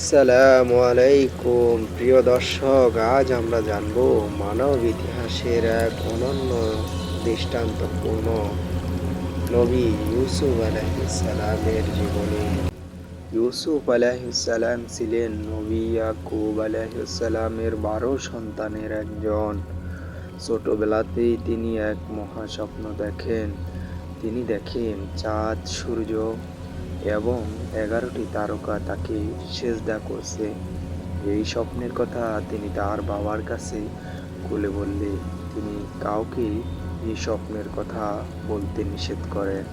আসসালামু আলাইকুম। প্রিয় দর্শক, আজ আমরা জানব মানব ইতিহাসের এক অনন্য, দৃষ্টান্তপূর্ণ নবী ইউসুফ আলাইসালামের জীবনী। ইউসুফ আলাইসালাম ছিলেন নবী ইয়াকুব আলাইসালামের বারো সন্তানের একজন। ছোটবেলাতেই তিনি এক মহাস্বপ্ন দেখেন। তিনি দেখেন চাঁদ, সূর্য এবং এগারোটি তারকা তাকে সেজদা করছে। এই স্বপ্নের কথা তিনি তার বাবার কাছে খুলে বললে, তিনি কাউকে এই স্বপ্নের কথা বলতে নিষেধ করেন।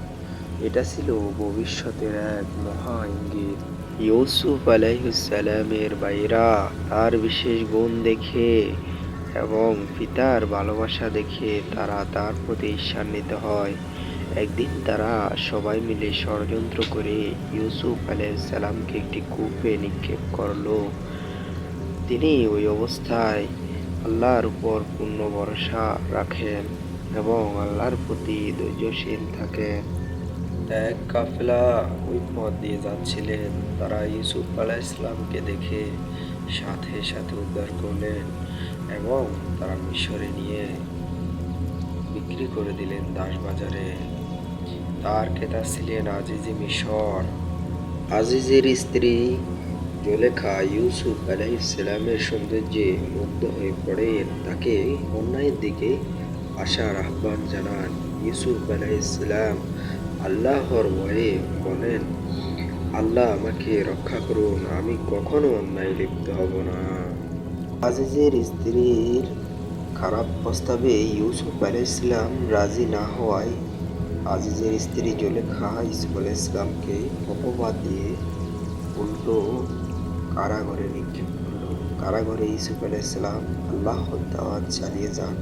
এটা ছিল ভবিষ্যতের এক মহা ইঙ্গিত। ইউসুফ আলাইসালামের বাইরা তার বিশেষ গুণ দেখে এবং পিতার ভালোবাসা দেখে তারা তার প্রতি ঈর্ষান্বিত হয়। একদিন তারা সবাই মিলে ষড়যন্ত্র করে ইউসুফ আলাইসাল্লামকে একটি কূপে নিক্ষেপ করল। তিনি ওই অবস্থায় আল্লাহর উপর পূর্ণ ভরসা রাখেন এবং আল্লাহর প্রতি ধৈর্যশীল থাকেন। এক কাফেলা ওই পথ দিয়ে যাচ্ছিলেন। তারা ইউসুফ আলাহ ইসলামকে দেখে সাথে সাথে উদ্ধার করলেন এবং তারা মিশরে নিয়ে বিক্রি করে দিলেন দাস বাজারে। তার ক্রেতা ছিলেন আজিজি মিশর। আজিজের স্ত্রী জোলেখা ইউসুফ আলাইসালামের সৌন্দর্যে মুগ্ধ হয়ে পড়েন। তাকে অন্যায়ের দিকে আসার আহ্বান জানান ইউসুফ আলাইসালাম আল্লাহর ভয়ে বলেন, আল্লাহ আমাকে রক্ষা করুন, আমি কখনো অন্যায় লিপ্ত হব না। আজিজের স্ত্রীর খারাপ প্রস্তাবে ইউসুফ আলাইসালাম রাজি না হওয়ায় আজিজের স্ত্রী জলেখা ইসুফ ইসলামকে অপবাদ দিয়ে উল্টো কারাগারে নিক্ষেপ করল। কারাগারে ইসুফ আলাইসলাম আল্লাহ চালিয়ে যান।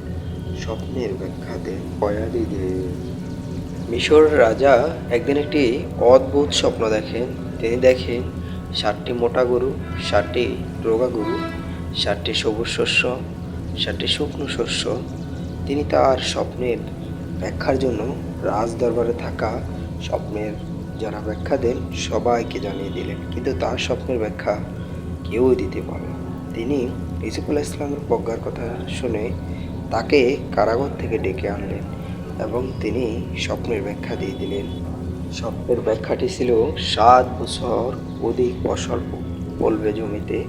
স্বপ্নের ব্যাখ্যা দেন বয়ালি দেন মিশর রাজা একদিন একটি অদ্ভুত স্বপ্ন দেখেন। তিনি দেখেন ষাটটি মোটা গরু ষাটটি রোগা গরু ষাটটি সবুজ শস্য ষাটটি শুকনো শস্য। তিনি তার স্বপ্নের ব্যাখ্যার জন্য রাজ দরবারে থাকা স্বপ্নের যারা ব্যাখ্যা দেন, সবাইকে জানিয়ে দিলেন। কিন্তু তার স্বপ্নের ব্যাখ্যা কেউই দিতে পারল না। তিনি ইসুফ আলাহ ইসলামের প্রজ্ঞার কথা শুনে তাকে কারাগার থেকে ডেকে আনলেন এবং তিনি স্বপ্নের ব্যাখ্যা দিয়ে দিলেন। স্বপ্নের ব্যাখ্যাটি ছিল, সাত বছর অধিক ফসল বলবে জমিতে,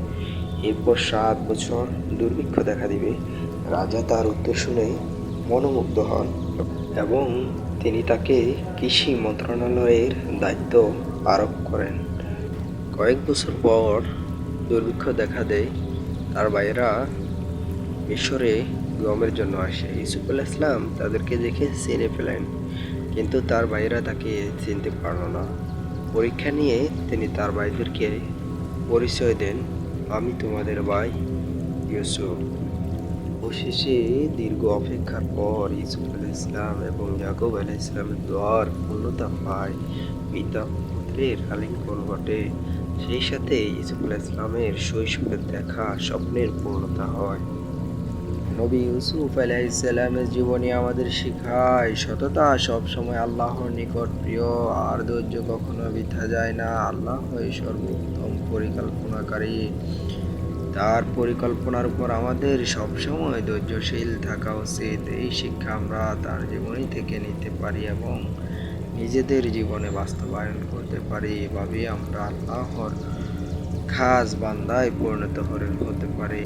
এরপর সাত বছর দুর্ভিক্ষ দেখা দিবে। রাজা তার উত্তর শুনে মনোমুগ্ধ হন। এবং তিনি তাকে কৃষি মন্ত্রণালয়ের দায়িত্ব আরোপ করেন। কয়েক বছর পর দুর্ভিক্ষ দেখা দেয়। তার ভাইয়েরা মিশরে গমের জন্য আসে। ইসুফ আলাহ ইসলাম তাদেরকে দেখে চিনে ফেলেন, কিন্তু তার ভাইয়েরা তাকে চিনতে পারল না। পরীক্ষা নিয়ে তিনি তার ভাইদেরকে পরিচয় দেন, আমি তোমাদের ভাই ইউসুফ। অবশেষে দীর্ঘ অপেক্ষার পর ইসুফ আলাহ ইসলাম এবং ইয়াকুব আলাহ ইসলামের দোয়ার পূর্ণতা পায়। পিতা পুত্রের আলিঙ্গন ঘটে। সেই সাথে ইসুফ আলাহ ইসলামের শৈশবের দেখা স্বপ্নের পূর্ণতা হয়। নবী ইউসুফ আলাইসাল্লামের জীবনী আমাদের শেখায়, সততা সবসময় আল্লাহর নিকট প্রিয়, আর ধৈর্য কখনো বৃথা যায় না। আল্লাহ সর্বোত্তম পরিকল্পনাকারী। তার পরিকল্পনার উপর আমাদের সবসময় ধৈর্যশীল থাকা উচিত। এই শিক্ষা আমরা তার জীবনী থেকে নিতে পারি এবং নিজেদের জীবনে বাস্তবায়ন করতে পারি এভাবে আমরা আল্লাহর খাস বান্দায় পরিণত হতে পারি।